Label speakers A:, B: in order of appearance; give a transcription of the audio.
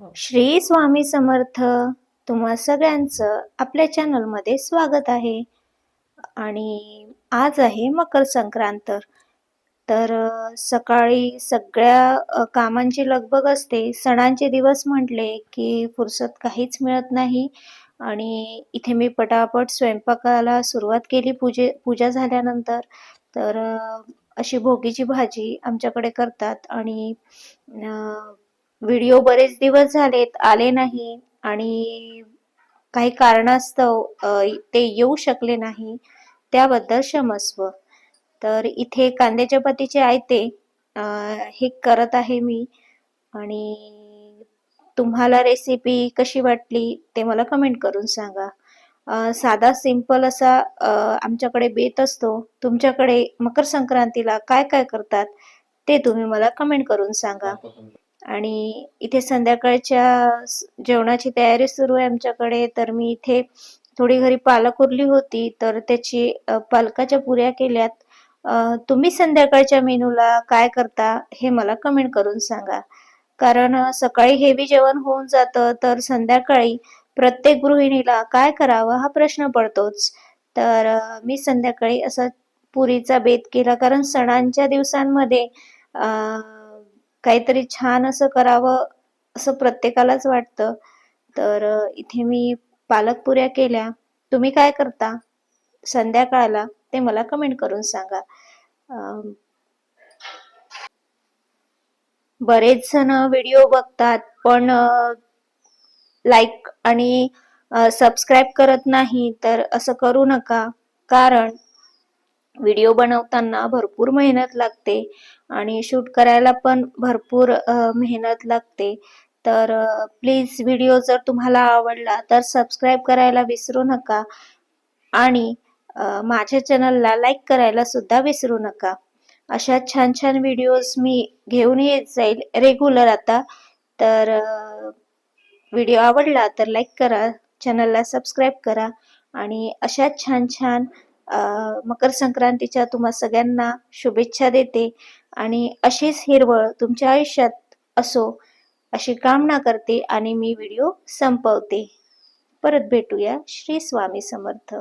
A: हो. श्री स्वामी समर्थ तुम्हा सगळ्यांचं आपल्या चॅनलमध्ये स्वागत आहे. आणि आज आहे मकर संक्रांत. तर सकाळी सगळ्या कामांची लगबग असते. सणांचे दिवस म्हटले की फुरसत काहीच मिळत नाही. आणि इथे मी पटापट स्वयंपाकाला सुरुवात केली पूजे पूजा झाल्यानंतर. तर अशी भोगीची भाजी आमच्याकडे करतात. आणि व्हिडिओ बरेच दिवस झालेत आले नाही आणि काही कारणास्तव ते येऊ शकले नाही त्याबद्दल क्षमस्व. तर इथे कांद्याच्या पातीचे आयते हे करत आहे मी आणि तुम्हाला रेसिपी कशी वाटली ते मला कमेंट करून सांगा. साधा सिंपल असा आमच्याकडे बेत असतो तुमच्याकडे मकर संक्रांतीला काय काय करतात ते तुम्ही मला कमेंट करून सांगा. आणि इथे संध्याकाळच्या जेवणाची तयारी सुरू आहे आमच्याकडे. तर मी इथे थोडी घरी पालक उरली होती तर त्याची पालकाच्या पुऱ्या केल्यात. तुम्ही संध्याकाळच्या मेनूला काय करता हे मला कमेंट करून सांगा. कारण सकाळी हेवी जेवण होऊन जातं तर संध्याकाळी प्रत्येक गृहिणीला काय करावं हा प्रश्न पडतोच. तर मी संध्याकाळी असा पुरीचा बेत केला कारण सणांच्या दिवसांमध्ये काहीतरी छान असं करावं असं प्रत्येकालाच वाटतं. तर इथे मी पालक पुऱ्या केल्या. तुम्ही काय करता? संध्याकाळला ते मला कमेंट करून सांगा. बरेच जण व्हिडिओ बघतात पण लाईक आणि सबस्क्राईब करत नाही तर असं करू नका. कारण व्हिडिओ बनवताना भरपूर मेहनत लागते आणि शूट करायला पण भरपूर मेहनत लागते. तर प्लीज व्हिडिओ जर तुम्हाला आवडला तर सबस्क्राईब करायला विसरू नका आणि माझ्या चॅनलला लाईक करायला सुद्धा विसरू नका. अशा छान छान व्हिडिओज मी घेऊन येत जाईल रेग्युलर आता. तर व्हिडिओ आवडला तर लाईक करा चॅनलला सबस्क्राईब करा आणि अशा छान छान मकर संक्रांतीच्या तुम्हा सगळ्यांना शुभेच्छा देते आणि अशीच हिरवळ तुमच्या आयुष्यात असो अशी कामना करते आणि मी व्हिडिओ संपवते. परत भेटूया श्री स्वामी समर्थ.